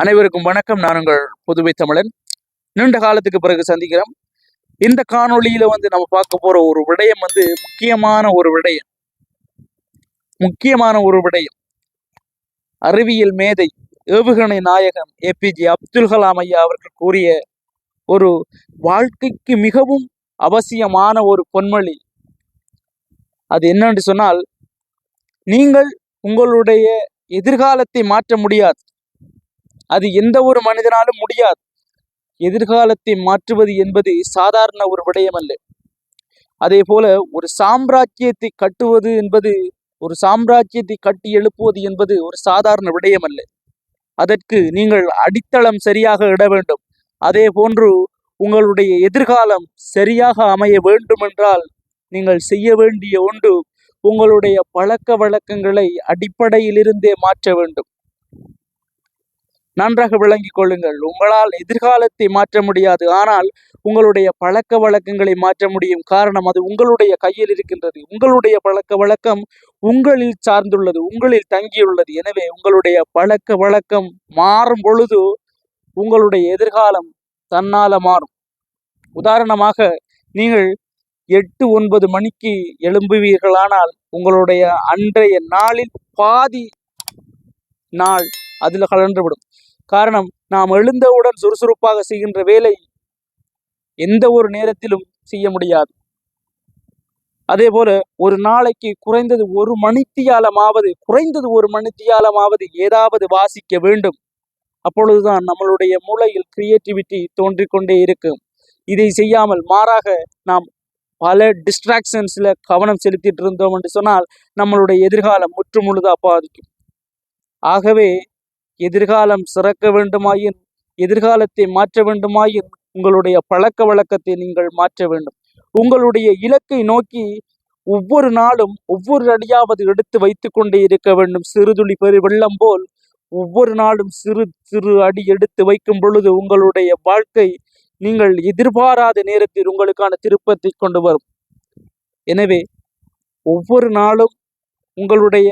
அனைவருக்கும் வணக்கம். நான் உங்கள் புதுவை தமிழன். நீண்ட காலத்துக்கு பிறகு சந்திக்கிறோம். இந்த காணொளியில வந்து நம்ம பார்க்க போற ஒரு விடயம் வந்து முக்கியமான ஒரு விடயம். முக்கியமான ஒரு விடயம். அறிவியல் மேதை ஏவுகணை நாயகம் ஏபிஜே அப்துல் கலாம் ஐயா அவர்கள் கூறிய ஒரு வாழ்க்கைக்கு மிகவும் அவசியமான ஒரு பொன்மொழி. அது என்னன்னு சொன்னால் நீங்கள் உங்களுடைய எதிர்காலத்தை மாற்ற முடியாது. அது எந்த ஒரு மனிதனாலும் முடியாது. எதிர்காலத்தை மாற்றுவது என்பது சாதாரண ஒரு விடயம் அல்ல அதே போல ஒரு சாம்ராஜ்யத்தை கட்டுவது என்பது ஒரு சாம்ராஜ்யத்தை கட்டி எழுப்புவது என்பது ஒரு சாதாரண விடயம் அல்ல அதற்கு நீங்கள் அடித்தளம் சரியாக இட வேண்டும். அதே போன்று உங்களுடைய எதிர்காலம் சரியாக அமைய வேண்டும் என்றால் நீங்கள் செய்ய வேண்டிய ஒன்று உங்களுடைய பழக்க வழக்கங்களை அடிப்படையிலிருந்தே மாற்ற வேண்டும். நன்றாக விளங்கிக் கொள்ளுங்கள். உங்களால் எதிர்காலத்தை மாற்ற முடியாது. ஆனால் உங்களுடைய பழக்க வழக்கங்களை மாற்ற முடியும். காரணம் அது உங்களுடைய கையில் இருக்கின்றது. உங்களுடைய பழக்க வழக்கம் உங்களில் சார்ந்துள்ளது. உங்களில் தங்கியுள்ளது. எனவே உங்களுடைய பழக்க வழக்கம் மாறும் பொழுது உங்களுடைய எதிர்காலம் தன்னால மாறும். உதாரணமாக நீங்கள் எட்டு ஒன்பது மணிக்கு எழும்புவீர்களானால் உங்களுடைய அன்றைய நாளில் பாதி நாள் அதில் கலன்றுவிடும் காரணம் நாம் எழுந்தவுடன் சுறுசுறுப்பாக செய்கின்ற வேலை எந்த ஒரு நேரத்திலும் செய்ய முடியாது. அதே போல ஒரு நாளைக்கு குறைந்தது ஒரு மணித்தியாலமாவது குறைந்தது ஒரு மணித்தியாலமாவது ஏதாவது வாசிக்க வேண்டும். அப்பொழுதுதான் நம்மளுடைய மூளையில் கிரியேட்டிவிட்டி தோன்றிக்கொண்டே இருக்கும். இதை செய்யாமல் மாறாக நாம் பல டிஸ்ட்ராக்ஷன்ஸ்ல கவனம் செலுத்திட்டு இருந்தோம் என்று சொன்னால் நம்மளுடைய எதிர்காலம் முற்று முழுதா பாதிக்கும். ஆகவே எதிர்காலம் சிறக்க வேண்டுமாயின் எதிர்காலத்தை மாற்ற வேண்டுமாயின் உங்களுடைய பழக்க வழக்கத்தை நீங்கள் மாற்ற வேண்டும். உங்களுடைய இலக்கை நோக்கி ஒவ்வொரு நாளும் ஒவ்வொரு அடியாவது எடுத்து வைத்து கொண்டே இருக்க வேண்டும். சிறுதுளி பெரு வெள்ளம் போல் ஒவ்வொரு நாளும் சிறு சிறு அடி எடுத்து வைக்கும் பொழுது உங்களுடைய வாழ்க்கை நீங்கள் எதிர்பாராத நேரத்தில் உங்களுக்கான திருப்பத்தை கொண்டு வரும். எனவே ஒவ்வொரு நாளும் உங்களுடைய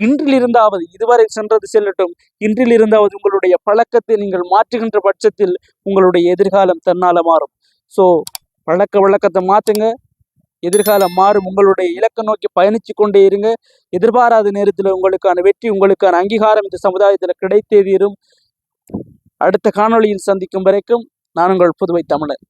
இன்றிலிருந்தாவது இதுவரை சென்றது செல்லட்டும். இன்றிலிருந்தாவது உங்களுடைய பழக்கத்தை நீங்கள் மாற்றுகின்ற பட்சத்தில் உங்களுடைய எதிர்காலம் தன்னால மாறும். ஸோ பழக்க வழக்கத்தை மாற்றுங்க எதிர்காலம் மாறும். உங்களுடைய இலக்கை நோக்கி பயணித்து கொண்டே இருங்க. எதிர்பாராத நேரத்தில் உங்களுக்கான வெற்றி உங்களுக்கான அங்கீகாரம் இந்த சமுதாயத்தில் கிடைத்தே தீரும். அடுத்த காணொளியில் சந்திக்கும் வரைக்கும் நான் உங்கள் புதுவை தமிழர்